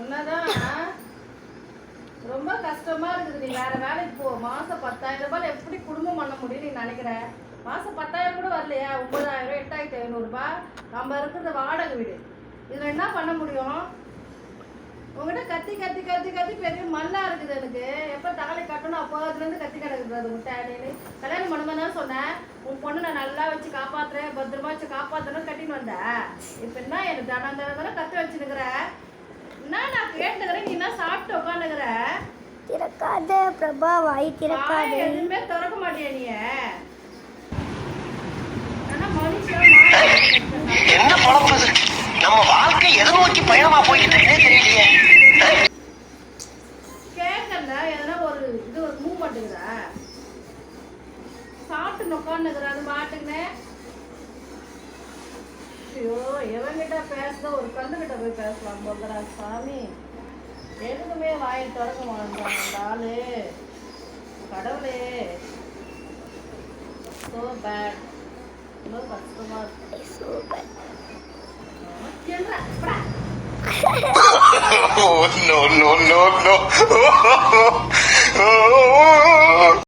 உன்னதான். ரொம்ப கஷ்டமா இருக்குது. நீ வேற வேலைக்கு போ. மாசம் பத்தாயிரம் ரூபாய் எப்படி குடும்பம் பண்ண முடியும் நீ நினைக்கிற? மாசம் பத்தாயிரம் கூட வரலையா. ஒன்பதாயிரம் எட்டாயிரத்தி ஐநூறுரூபா நம்ம இருக்கிறது வாடகை வீடு. இதுல என்ன பண்ண முடியும்? உங்ககிட்ட கத்தி கத்தி கத்தி கத்தி பெரிய மண்ணா இருக்குது எனக்கு. எப்போ தகலை கட்டணும் அப்போ அதுலேருந்து கத்தி கிடக்குது அது முட்டாடின்னு கல்யாணம் பண்ணும்போது தான் சொன்னேன். உன் பொண்ணு நான் நல்லா வச்சு காப்பாத்துறேன் பத்திரமா வச்சு காப்பாத்துறேன்னு கட்டின்னு வந்தேன். இப்போ என்ன எனக்கு தானே தானே கத்தி வச்சுருக்கிறேன் என்ன நான் கேட்டுக்கிறேன்? நீ என்ன சாப்பிட்டு உட்காந்துக்கிற? திறக்காத பிரபா வாய் திறக்காத. எதுவுமே திறக்க மாட்டியா நீ? என்ன பழப்பு நம்ம வாழ்க்கை எதை நோக்கி பயணமா போய்கிட்டு இருக்கே தெரியலையே. கேட்கல எதனா ஒரு இது ஒரு மூவ் பண்ணுறா சாப்பிட்டு உட்காந்துக்கிற அது ஐயோ எவன்கிட்ட பேசுத ஒரு கல்லுகிட்ட போய் பேசலாம் போதுடா சாமி. எதுக்குமே வாயை திறக்க மாட்டான் அந்த ஆளு. கடவுளே. ஸோ பேட் ரொம்ப கஷ்டமா இருக்கு. No, no, no, no, no.